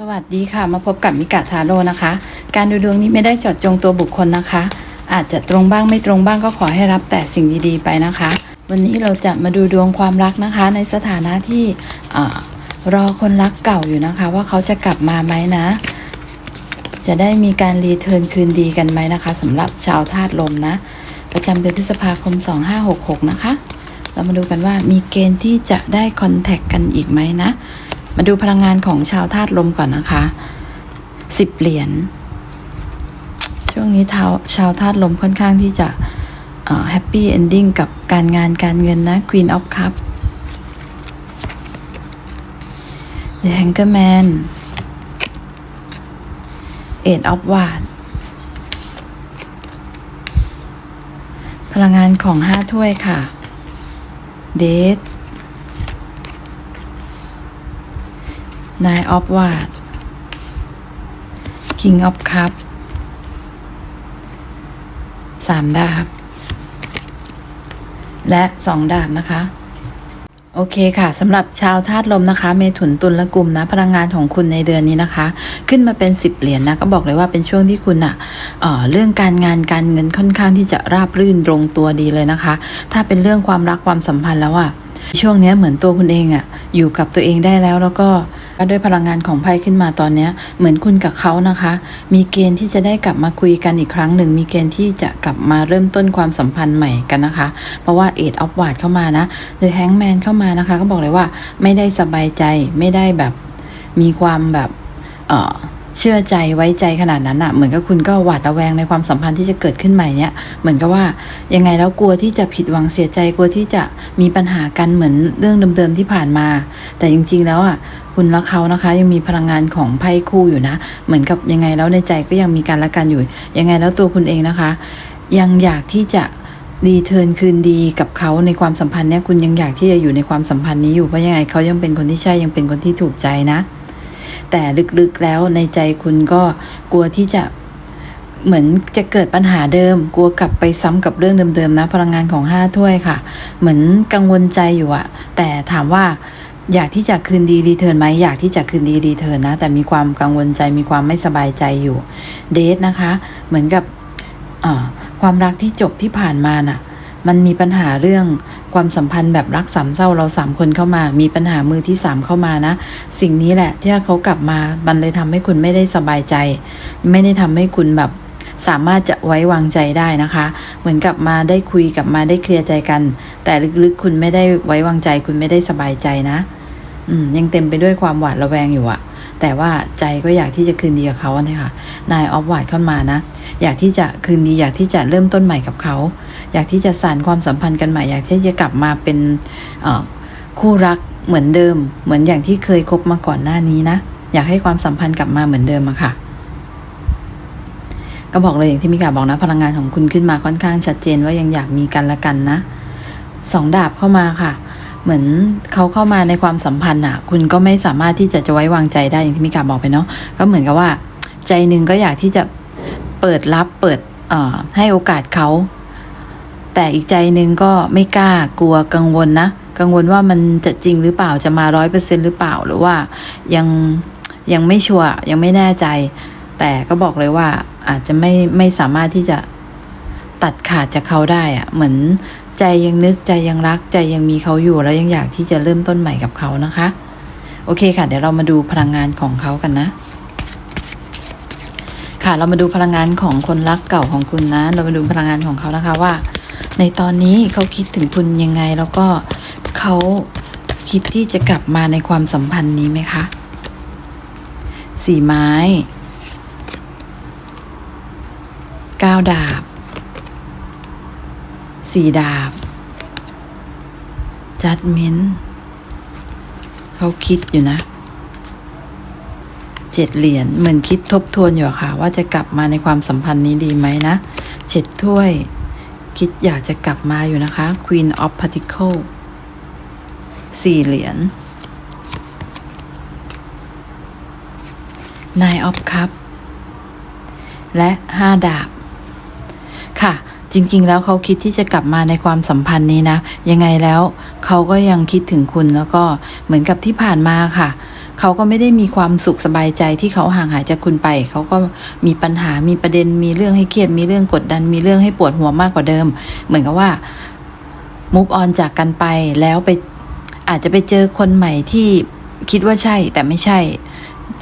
สวัสดีค่ะมาพบกับมิกะทาโร่นะคะ การดูดวงนี้ไม่ได้เจาะจงตัวบุคคลนะคะ อาจจะตรงบ้างไม่ตรงบ้างก็ขอให้รับแต่สิ่งดีๆไปนะคะ วันนี้เราจะมาดูดวงความรักนะคะ ในสถานะที่รอคนรักเก่าอยู่นะคะ ว่าเขาจะกลับมาไหมนะ จะได้มีการรีเทิร์นคืนดีกันไหมนะคะสำหรับชาวธาตุลมนะ ประจำเดือนพฤษภาคม 2566 นะคะ เรามาดูกันว่ามีเกณฑ์ที่จะได้คอนแทคกันอีกไหมนะ มาดูพลังงานของชาวธาตุลมก่อนนะคะสิบเหรียญช่วงนี้ชาวชาวธาตุลมค่อนข้างที่จะแฮปปี้เอนดิ้งกับการงานการเงินนะ Queen of Cup The Hangerman Eight of Wand พลังงานของห้าถ้วยค่ะ เดท Nine of Wands King of Cup สามดาบ และสองดาบนะคะ โอเคค่ะสำหรับชาวธาตุลมนะคะ เมถุนตุลและกลุ่มนะ พลังงานของคุณในเดือนนี้นะคะ ขึ้นมาเป็นสิบเหรียญนนะ ก็บอกเลยว่าเป็นช่วงที่คุณอะเอ่อเรื่องการงานการเงินค่อนข้างที่จะราบรื่นตรงตัวดีเลยนะคะ ถ้าเป็นเรื่องความรักความสัมพันธ์แล้วอะช่วงนี้เหมือนตัวคุณเองอะอยู่กับตัวเองได้แล้วแล้วก็ ด้วยพลังงานของไพ่ขึ้นมาตอนนี้เหมือนคุณกับเขานะคะ มีเกณฑ์ที่จะได้กลับมาคุยกันอีกครั้งหนึ่ง มีเกณฑ์ที่จะกลับมาเริ่มต้นความสัมพันธ์ใหม่กันนะคะ เพราะว่าเอ็ดออฟวาดเข้ามานะหรือแฮงแมนเข้ามานะคะ ก็บอกเลยว่าไม่ได้สบายใจไม่ได้แบบมีความแบบเอ่อ เชื่อใจไว้ใจขนาดนั้นอะเหมือนกับคุณก็หวาดระแวงในความสัมพันธ์ที่จะเกิดขึ้นใหม่เนี่ยเหมือนกับว่ายังไงแล้วกลัวที่จะผิดหวังเสียใจกลัวที่จะมีปัญหากันเหมือนเรื่องเดิมๆที่ผ่านมา แต่จริง ๆ แล้วอะคุณและเขานะคะ ยังมีพลังงานของไพ่คู่อยู่นะ เหมือนกับยังไงแล้วในใจก็ยังมีการละกันอยู่ ยังไงแล้วตัวคุณเองนะคะ ยังอยากที่จะรีเทิร์นคืนดีกับเขาในความสัมพันธ์เนี่ยคุณยังอยากที่จะอยู่ในความสัมพันธ์นี้อยู่เพราะยังไงเขายังเป็นคนที่ใช่ยังเป็นคนที่ถูกใจนะ แต่ลึกๆแล้วในใจคุณก็กลัวที่จะเหมือนจะเกิดปัญหาเดิม กลัวกลับไปซ้ำกับเรื่องเดิมๆนะพลังงานของห้าถ้วยค่ะ เหมือนกังวลใจอยู่อะแต่ถามว่าอยากที่จะคืนดีรีเทิร์นไหมอยากที่จะคืนดีรีเทิร์นนะ แต่มีความกังวลใจมีความไม่สบายใจอยู่ เดทนะคะ เหมือนกับความรักที่จบที่ผ่านมาน่ะ มันมีปัญหาเรื่องความสัมพันธ์แบบรักสามเศร้าเราสามคนเข้ามา มีปัญหามือที่สามเข้ามานะ สิ่งนี้แหละที่เขากลับมา มันเลยทำให้คุณไม่ได้สบายใจ ไม่ได้ทำให้คุณแบบสามารถจะไว้วางใจได้นะคะ เหมือนกับมาได้คุยกับมาได้เคลียร์ใจกัน แต่ลึกๆคุณไม่ได้ไว้วางใจ คุณไม่ได้สบายใจนะ อืมยังเต็มไปด้วยความหวาดระแวงอยู่อะ แต่ว่าใจก็อยากที่จะคืนดีกับเขาเนี่ยค่ะ นายออฟวาดเข้ามานะ อยากที่จะคืนดีอยากที่จะเริ่มต้นใหม่กับเขา อยากที่จะสานความสัมพันธ์กันใหม่ อยากที่จะกลับมาเป็นคู่รักเหมือนเดิม เหมือนอย่างที่เคยคบมาก่อนหน้านี้นะ อยากให้ความสัมพันธ์กลับมาเหมือนเดิมอะค่ะก็บอกเลยอย่างที่มิกาบอกนะ พลังงานของคุณขึ้นมาค่อนข้างชัดเจนว่ายังอยากมีกันละกันนะสองดาบเข้ามาค่ะ เหมือนเขาเข้ามาในความสัมพันธ์อะ คุณก็ไม่สามารถที่จะจะไว้วางใจได้อย่างที่มิการบอกไปเนาะก็เหมือนกับว่า ใจหนึ่งก็อยากที่จะเปิดรับเปิดให้โอกาสเขา แต่อีกใจหนึ่งก็ไม่กล้ากลัวกังวลนะกังวลว่ามันจะจริงหรือเปล่าจะมาร้อยเปอร์เซ็นหรือเปล่าหรือว่ายังยังไม่ชัวร์ยังไม่แน่ใจ แต่ก็บอกเลยว่าอาจจะไม่ไม่สามารถที่จะ ตัดขาดจากเขาได้อะเหมือนใจยังนึกใจยังรักใจยังมีเขาอยู่แล้วยังอยากที่จะเริ่มต้นใหม่กับเขานะคะ โอเคค่ะ เดี๋ยวเรามาดูพลังงานของเขากันนะ ค่ะเรามาดูพลังงานของคนรักเก่าของคุณนะ เรามาดูพลังงานของเขานะคะว่า ในตอนนี้เขาคิดถึงคุณยังไง แล้วก็เขาคิดที่จะกลับมาในความสัมพันธ์นี้ไหมคะสี่ไม้เก้าดาบ สี่ดาบ จัดเมนเขาคิดอยู่นะเจ็ดเหรียญเหมือนคิดทบทวนอยู่ค่ะ ว่าจะกลับมาในความสัมพันธ์นี้ดีไหมนะเจ็ดถ้วย คิดอยากจะกลับมาอยู่นะคะ Queen of Pentacle สี่เหรียญ Nine of Cup และห้าดาบ จริง ๆ แล้วเขาคิดที่จะกลับมาในความสัมพันธ์นี้นะ ยังไงแล้วเขาก็ยังคิดถึงคุณแล้วก็เหมือนกับที่ผ่านมาค่ะ เขาก็ไม่ได้มีความสุขสบายใจที่เขาห่างหายจากคุณไป เขาก็มีปัญหามีประเด็น มีเรื่องให้เครียด มีเรื่องกดดัน มีเรื่องให้ปวดหัวมากกว่าเดิม เหมือนกับว่า move on จากกันไปแล้วไปอาจจะไปเจอคนใหม่ที่คิดว่าใช่แต่ไม่ใช่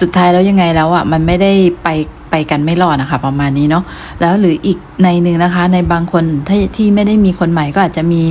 สุดท้ายแล้วยังไงแล้วอะมันไม่ได้ไป ไปกันไม่รอดนะคะ ประมาณนี้เนาะแล้วหรืออีกในหนึ่งนะคะ ในบางคนที่ที่ไม่ได้มีคนใหม่ก็อาจจะมี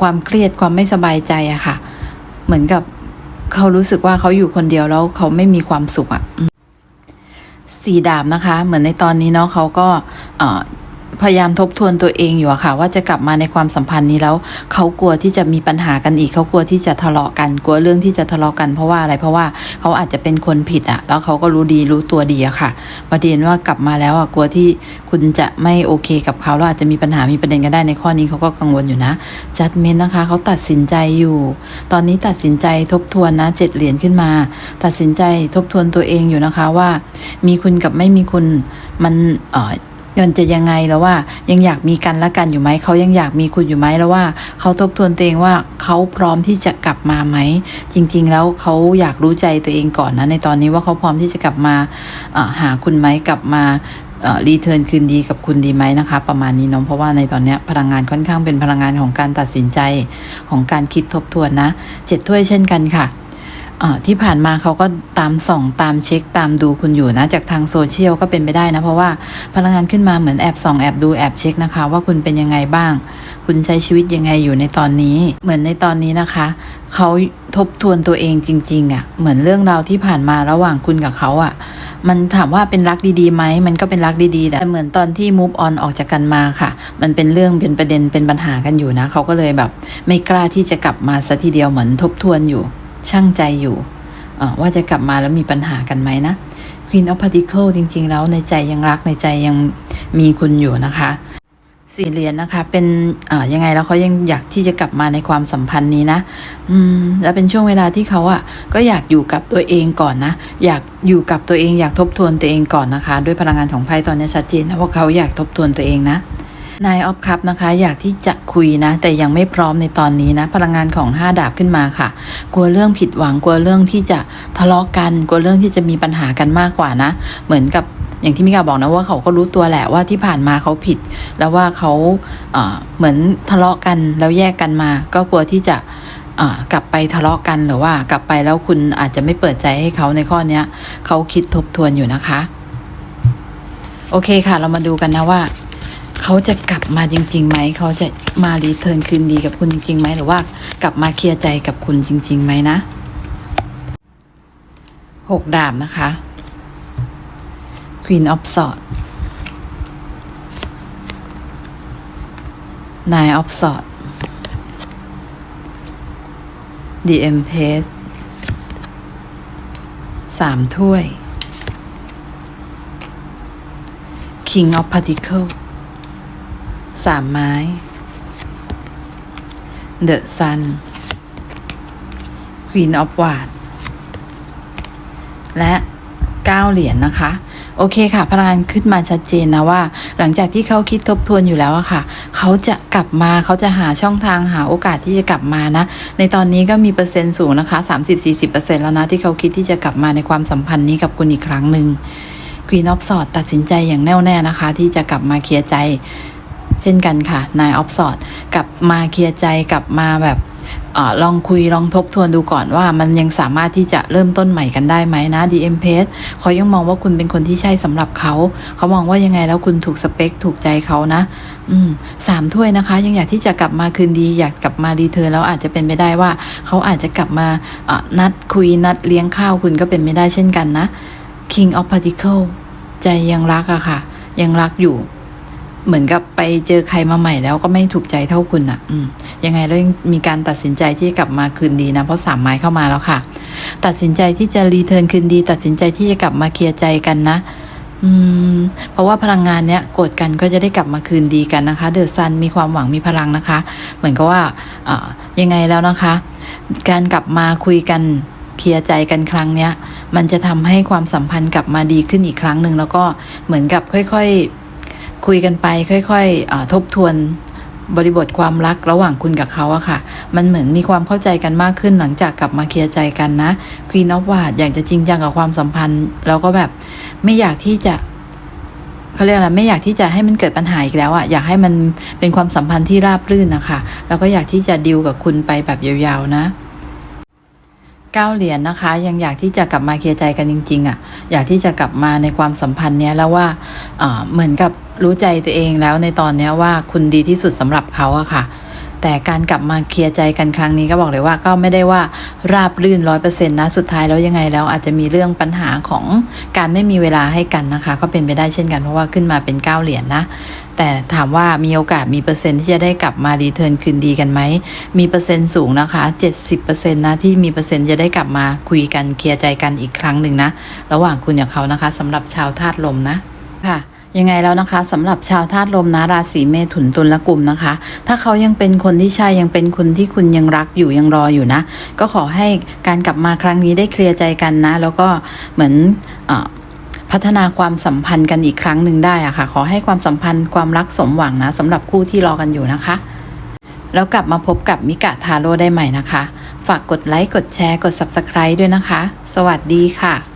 ความเครียดความไม่สบายใจอะค่ะ เหมือนกับเขารู้สึกว่าเขาอยู่คนเดียวแล้วเขาไม่มีความสุขอะสีดาบนะคะ เหมือนในตอนนี้เนาะเขาก็ พยายามทบทวนตัวเองอยู่อะค่ะ ว่าจะกลับมาในความสัมพันธ์นี้แล้วเขากลัวที่จะมีปัญหากันอีกเขากลัวที่จะทะเลาะกันกลัวเรื่องที่จะทะเลาะกันเพราะว่าอะไรเพราะว่าเขาอาจจะเป็นคนผิดอะแล้วเขาก็รู้ดีรู้ตัวดีอะค่ะประเด็นว่ากลับมาแล้วอะกลัวที่คุณจะไม่โอเคกับเขาแล้วอาจจะมีปัญหามีประเด็นกันได้ในข้อนี้เขาก็กังวลอยู่นะจัดเมนนะคะเขาตัดสินใจอยู่ ตอนนี้ตัดสินใจทบทวนนะเจ็ดเหรียญขึ้นมา ตัดสินใจทบทวนตัวเองอยู่นะคะว่า มีคุณกับไม่มีคุณมันเอ่อ มันจะยังไงแล้วว่า ยังอยากมีกันและกันอยู่ไหมเขายังอยากมีคุณอยู่ไหมแล้วว่าเขาทบทวนตัวเองว่าเขาพร้อมที่จะกลับมาไหม จริง ๆ แล้วเขาอยากรู้ใจตัวเองก่อนนะในตอนนี้ว่าเขาพร้อมที่จะกลับมาหาคุณไหมกลับมารีเทิร์นคืนดีกับคุณดีไหมนะคะ ประมาณนี้น้องเพราะว่าในตอนนี้พลังงานค่อนข้างเป็นพลังงานของการตัดสินใจของการคิดทบทวนนะเจ็ดถ้วยเช่นกันค่ะ ที่ผ่านมาเขาก็ตามส่องตามเช็คตามดูคุณอยู่นะจากทางโซเชียลก็เป็นไปได้นะ เพราะว่าพลังงานขึ้นมาเหมือนแอบส่องแอบดูแอบเช็คนะคะ ว่าคุณเป็นยังไงบ้าง คุณใช้ชีวิตยังไงอยู่ในตอนนี้ เหมือนในตอนนี้นะคะเขาทบทวนตัวเองจริง ๆอะ่ะเหมือนเรื่องราวที่ผ่านมาระหว่างคุณกับเขาอะ่ะมันถามว่าเป็นรักดีๆไหมมันก็เป็นรักดีๆแต่เหมือนตอนที่ move on ออกจากกันมาค่ะ มันเป็นเรื่องเป็นประเด็นเป็นปัญหากันอยู่นะเขาก็เลยแบบ ไม่กล้าที่จะกลับมาซะทีเดียวเหมือนทบทวนอยู่ ช่างใจอยู่ว่าจะกลับมาแล้วมีปัญหากันไหมนะ Queen of Particle จริง ๆ แล้วในใจยังรักในใจยังมีคุณอยู่นะคะสี่เหรียญนะคะ เป็นยังไงแล้วเขายังอยากที่จะกลับมาในความสัมพันธ์นี้นะ อืม แล้วเป็นช่วงเวลาที่เขาอะ่ะ ก็อยากอยู่กับตัวเองก่อนนะ อยากอยู่กับตัวเองอยากทบทวนตัวเองก่อนนะคะ ด้วยพลังงานของไพ่ตอนนี้ชัดเจนนะว่าเขาอยากทบทวนตัวเองนะ นายออฟคัพนะคะ อยากที่จะคุยนะ แต่ยังไม่พร้อมในตอนนี้นะ พลังงานของห้าดาบขึ้นมาค่ะ กลัวเรื่องผิดหวังกลัวเรื่องที่จะทะเลาะกันกลัวเรื่องที่จะมีปัญหากันมากกว่านะ เหมือนกับอย่างที่มิกาบอกนะว่าเขาก็รู้ตัวแหละว่าที่ผ่านมาเขาผิด แล้วว่าเขาเเหมือนทะเลาะกันแล้วแยกกันมา ก็กลัวที่จะกลับไปทะเลาะกันหรือว่ากลับไปแล้วคุณอาจจะไม่เปิดใจให้เขาในข้อเนี้ยเขาคิดทบทวนอยู่นะคะ โอเคค่ะ เรามาดูกันนะว่า เขาจะกลับมาจริงๆไหม เขาจะมารีเทิร์นคืนดีกับคุณจริงๆไหมหรือว่ากลับมาเคลียร์ใจกับคุณจริงๆไหมนะหกดาบนะคะ Queen of Swords Nine of Swords The Empress สามถ้วย King of Particle สามไม้ The Sun Queen of w a n d และเก้าเหรียญนะคะ โอเคค่ะพลังงานขึ้นมาชัดเจนนะว่า หลังจากที่เขาคิดทบทวนอยู่แล้วอะค่ะ เขาจะกลับมาเขาจะหาช่องทางหาโอกาสที่จะกลับมานะ ในตอนนี้ก็มีเปอร์เซ็นต์สูงนะคะ 30-40%แล้วนะ ที่เขาคิดที่จะกลับมาในความสัมพันธ์นี้กับคุณอีกครั้งหนึ่ง Queen of Swords ตัดสินใจอย่างแน่วแน่นะคะ ที่จะกลับมาเคลียร์ใจ เช่นกันค่ะ นายออฟสอดกลับมาเคลียร์ใจกลับมาแบบอลองคุยลองทบทวนดูก่อนว่ามันยังสามารถที่จะเริ่มต้นใหม่กันได้ไหมนะ DM p a g e เขายังมองว่าคุณเป็นคนที่ใช่สำหรับเขา เขามองว่ายังไงแล้วคุณถูกสเปคถูกใจเขานะ อืมสามถ้วยนะคะ ยังอยากที่จะกลับมาคืนดี อยากกลับมาดีเธอแล้วอาจจะเป็นไปได้ว่า เขาอาจจะกลับมาะนัดคุยนัดเลี้ยงข้าวคุณก็เป็นไม่ได้เช่นกันนะ King of Particle ใจยังรักอะค่ะ ยังรักอยู่ เหมือนกับไปเจอใครมาใหม่แล้วก็ไม่ถูกใจเท่าคุณอะ่ะ อืม ยังไงแล้วมีการตัดสินใจที่กลับมาคืนดีนะ เพราะสามไม้เข้ามาแล้วค่ะ ตัดสินใจที่จะรีเทิร์นคืนดี ตัดสินใจที่จะกลับมาเคลียร์ใจกันนะ อืม เพราะว่าพลังงานเนี้ยโกรธกันก็จะได้กลับมาคืนดีกันนะคะ เดอะซันมีความหวังมีพลังนะคะ เหมือนกับว่าอ่ายังไงแล้วนะคะ การกลับมาคุยกันเคลียร์ใจกันครั้งเนี้ย มันจะทำให้ความสัมพันธ์กลับมาดีขึ้นอีกครั้งหนึ่งแล้วก็เหมือนกับค่อย ๆ คุยกันไปค่อยๆทบทวนบริบทความรักระหว่างคุณกับเขาอะค่ะ มันเหมือนมีความเข้าใจกันมากขึ้นหลังจากกลับมาเคลียร์ใจกันนะควีนอฟวาดอยากจะจริงจังกับความสัมพันธ์ แล้วก็แบบไม่อยากที่จะเขาเรียกอะไรไม่อยากที่จะให้มันเกิดปัญหาอีกแล้วอะอยากให้มันเป็นความสัมพันธ์ที่ราบรื่นนะคะแล้วก็อยากที่จะดิวกับคุณไปแบบยาวๆนะเก้าเหรียญนะคะ ยังอยากที่จะกลับมาเคลียร์ใจกันจริง ๆอะ่ะ อยากที่จะกลับมาในความสัมพันธ์เนี้ยแล้วว่าเหมือนกับ รู้ใจตัวเองแล้วในตอนนี้ว่าคุณดีที่สุดสำหรับเขาอะค่ะ แต่การกลับมาเคลียร์ใจกันครั้งนี้ก็บอกเลยว่าก็ไม่ได้ว่าราบรื่นร้อยเปอร์เซ็นต์นะสุดท้ายแล้วยังไงแล้วอาจจะมีเรื่องปัญหาของการไม่มีเวลาให้กันนะคะ ก็เป็นไปได้เช่นกันเพราะว่าขึ้นมาเป็นเก้าเหรียญนะแต่ถามว่ามีโอกาสมีเปอร์เซ็นต์ที่จะได้กลับมารีเทิร์นคืนดีกันไหม มีเปอร์เซ็นต์สูงนะคะ 70%นะที่มีเปอร์เซ็นต์จะได้กลับมาคุยกันเคลียร์ใจกันอีกครั้งหนึ่งนะ ระหว่างคุณกับเขานะคะสำหรับชาวธาตุลมนะค่ะ ยังไงแล้วนะคะสำหรับชาวธาตุลมนะราศีเมถุนตุลและกลุ่มนะคะ ถ้าเขายังเป็นคนที่ใช่ยังเป็นคนที่คุณยังรักอยู่ยังรออยู่นะ ก็ขอให้การกลับมาครั้งนี้ได้เคลียร์ใจกันนะ แล้วก็เหมือนออพัฒนาความสัมพันธ์กันอีกครั้งหนึ่งได้อะค่ะ ขอให้ความสัมพันธ์ความรักสมหวังนะสำหรับคู่ที่รอกันอยู่นะคะ แล้วกลับมาพบกับมิกะทาโร่ได้ใหม่นะคะ ฝากกดไลค์กดแชร์กด Subscribe ด้วยนะคะ สวัสดีค่ะ